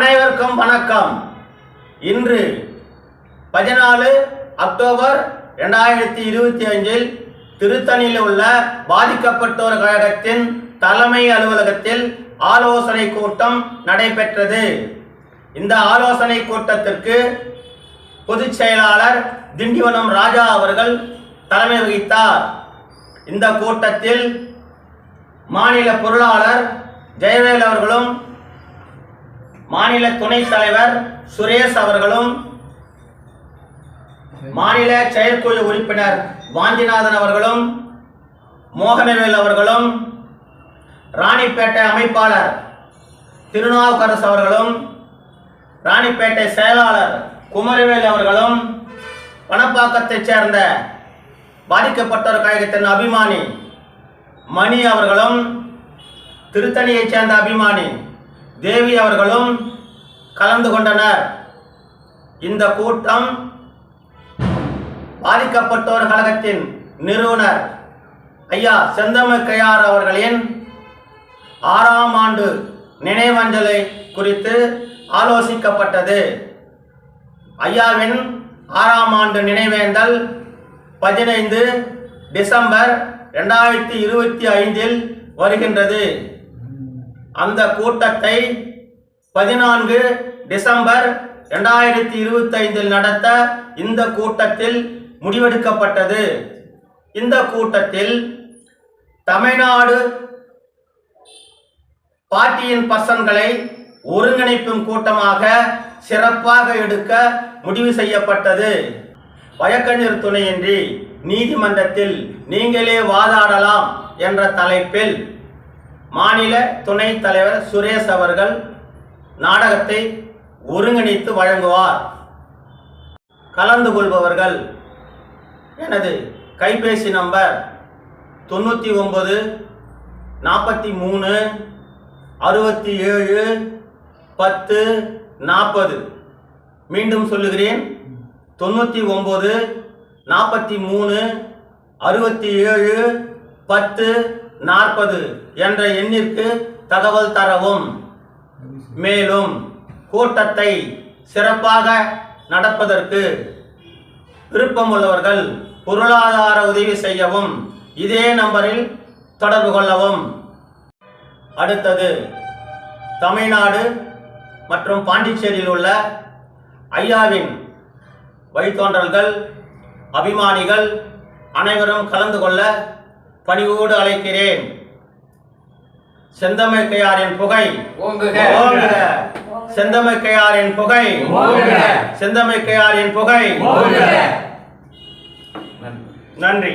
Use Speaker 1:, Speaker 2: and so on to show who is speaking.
Speaker 1: அனைவருக்கும் வணக்கம். இன்று பதினாலு அக்டோபர் ரெண்டாயிரத்தி இருபத்தி அஞ்சில் திருத்தணியில் உள்ள பாதிக்கப்பட்டோர் கழகத்தின் தலைமை அலுவலகத்தில் ஆலோசனை கூட்டம் நடைபெற்றது. இந்த ஆலோசனை கூட்டத்திற்கு பொதுச் செயலாளர் திண்டிவனம் ராஜா அவர்கள் தலைமை வகித்தார். இந்த கூட்டத்தில் மாநில பொருளாளர் ஜெயவேல் அவர்களும் மாநில துணைத் தலைவர் சுரேஷ் அவர்களும் மாநில செயற்குழு உறுப்பினர் வாஞ்சிநாதன் அவர்களும் மோகனவேல் அவர்களும் ராணிப்பேட்டை அமைப்பாளர் திருநாவுக்கரசு அவர்களும் ராணிப்பேட்டை செயலாளர் குமரவேல் அவர்களும் பணப்பாக்கத்தைச் சேர்ந்த பாதிக்கப்பட்டோர் கழகத்தின் அபிமானி மணி அவர்களும் திருத்தணியைச் சேர்ந்த அபிமானி தேவி அவர்களும் கலந்து கொண்டனர். இந்த கூட்டம் பாதிக்கப்பட்டோர் கழகத்தின் நிறுவனர் ஐயா செந்தமக்கையார் அவர்களின் ஆறாம் ஆண்டு நினைவஞ்சலை குறித்து ஆலோசிக்கப்பட்டது. ஐயாவின் ஆறாம் ஆண்டு நினைவேந்தல் பதினைந்து டிசம்பர் ரெண்டாயிரத்தி இருபத்தி ஐந்தில் வருகின்றது. அந்த கூட்டத்தை பதினான்கு டிசம்பர் ரெண்டாயிரத்தி இருபத்தி ஐந்தில் நடத்த இந்த கூட்டத்தில் முடிவெடுக்கப்பட்டது. இந்த கூட்டத்தில் தமிழ்நாடு பாட்டியின் பசங்களை ஒருங்கிணைப்பும் கூட்டமாக சிறப்பாக எடுக்க முடிவு செய்யப்பட்டது. வழக்கறிஞர் துணையின்றி நீதிமன்றத்தில் நீங்களே வாதாடலாம் என்ற தலைப்பில் மாநில துணைத் தலைவர் சுரேஷ் அவர்கள் நாடகத்தை ஒருங்கிணைத்து வழங்குவார். கலந்து கொள்பவர்கள் எனது கைபேசி நம்பர் தொண்ணூற்றி ஒன்பது நாற்பத்தி மூணு அறுபத்தி ஏழு பத்து நாற்பது மீண்டும் சொல்லுகிறேன். தொண்ணூற்றி ஒம்பது நாற்பத்தி மூணு அறுபத்தி ஏழு பத்து நாற்பது என்ற எண்ணிற்கு தகவல் தரவும். மேலும் கூட்டத்தை சிறப்பாக நடப்பதற்கு விருப்பமுள்ளவர்கள் பொருளாதார உதவி செய்யவும் இதே நம்பரில் தொடர்பு கொள்ளவும். அடுத்தது தமிழ்நாடு மற்றும் பாண்டிச்சேரியில் உள்ள ஐயாவின் வழித்தோன்றல்கள் அபிமானிகள் அனைவரும் கலந்து கொள்ள பணிவோடு அழைக்கிறேன். செந்தமிழ்கையாரின் புகை. செந்தமிழ்கையாரின் புகை.
Speaker 2: ஓங்குக.
Speaker 1: செந்தமிழ்கையாரின் புகை. நன்றி.